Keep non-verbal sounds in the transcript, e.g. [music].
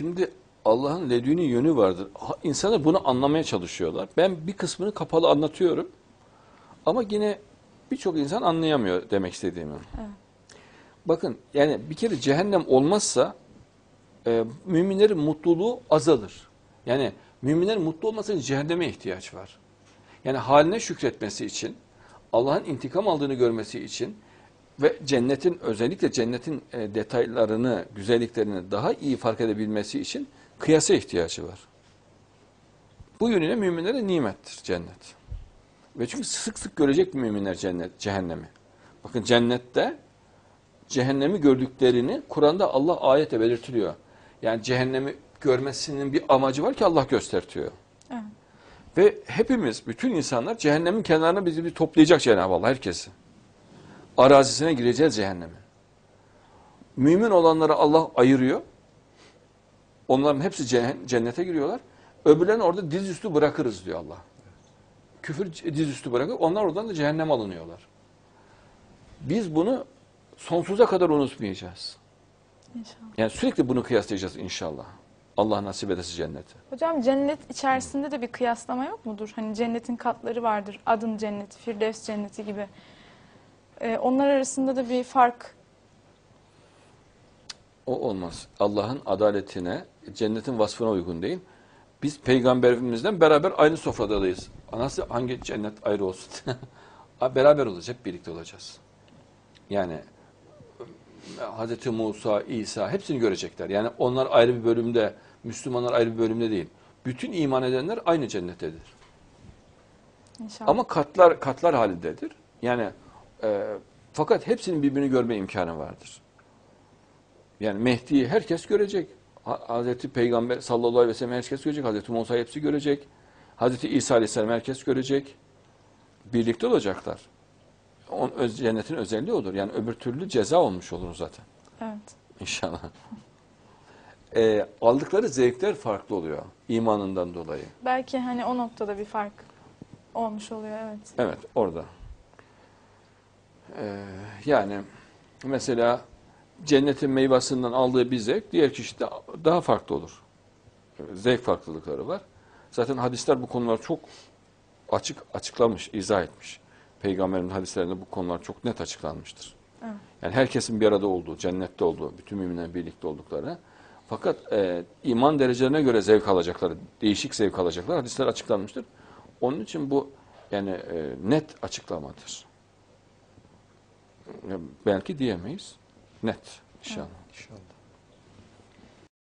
Şimdi Allah'ın leduni yönü vardır. İnsanlar bunu anlamaya çalışıyorlar. Ben bir kısmını kapalı anlatıyorum. Ama yine birçok insan anlayamıyor demek istediğimi. Evet. Bakın yani bir kere cehennem olmazsa e, müminlerin mutluluğu azalır. Yani müminlerin mutlu olması için cehenneme ihtiyaç var. Yani haline şükretmesi için, Allah'ın intikam aldığını görmesi için ve cennetin özellikle cennetin e, detaylarını, güzelliklerini daha iyi fark edebilmesi için kıyasa ihtiyacı var. Bu yönüyle müminlere nimettir cennet. Ve çünkü sık sık görecek müminler cennet, cehennemi. Bakın cennette cehennemi gördüklerini Kur'an'da Allah ayete belirtiliyor. Yani cehennemi görmesinin bir amacı var ki Allah göstertiyor. Evet. Ve hepimiz, bütün insanlar cehennemin kenarına bizi bir toplayacak Cenab-ı Allah herkesi. Arazisine gireceğiz cehennemin. Mümin olanları Allah ayırıyor. Onların hepsi cennete giriyorlar. Öbürlerini orada dizüstü bırakırız diyor Allah. Küfür dizüstü bırakır. Onlar oradan da cehennem alınıyorlar. Biz bunu sonsuza kadar unutmayacağız. İnşallah. Yani sürekli bunu kıyaslayacağız inşallah. Allah nasip ederse cenneti. Hocam cennet içerisinde de bir kıyaslama yok mudur? Hani cennetin katları vardır. Adın cenneti, Firdevs cenneti gibi. Ee, onlar arasında da bir fark. O olmaz. Allah'ın adaletine, cennetin vasfına uygun değil. Biz peygamberimizden beraber aynı sofradayız. Nasıl hangi cennet ayrı olsun? [laughs] beraber olacağız, hep birlikte olacağız. Yani Hz. Musa, İsa hepsini görecekler. Yani onlar ayrı bir bölümde, Müslümanlar ayrı bir bölümde değil. Bütün iman edenler aynı cennettedir. İnşallah. Ama katlar katlar halindedir. Yani e, fakat hepsinin birbirini görme imkanı vardır. Yani Mehdi'yi herkes görecek. Ha- Hazreti Peygamber sallallahu aleyhi ve sellem herkes görecek. Hazreti Musa hepsi görecek. Hazreti İsa aleyhisselam herkes görecek. Birlikte olacaklar. On, öz, cennetin özelliği odur. Yani öbür türlü ceza olmuş olur zaten. Evet. İnşallah. [laughs] E, aldıkları zevkler farklı oluyor. imanından dolayı. Belki hani o noktada bir fark olmuş oluyor evet. Evet, orada. Ee, yani mesela cennetin meyvasından aldığı bir zevk diğer kişide daha farklı olur. Zevk farklılıkları var. Zaten hadisler bu konular çok açık açıklamış, izah etmiş. Peygamberin hadislerinde bu konular çok net açıklanmıştır. Evet. Yani herkesin bir arada olduğu, cennette olduğu, bütün müminlerin birlikte oldukları. Fakat e, iman derecelerine göre zevk alacakları, değişik zevk alacaklar hadisler açıklanmıştır. Onun için bu yani e, net açıklamadır. Belki diyemeyiz. Net inşallah. İnşallah.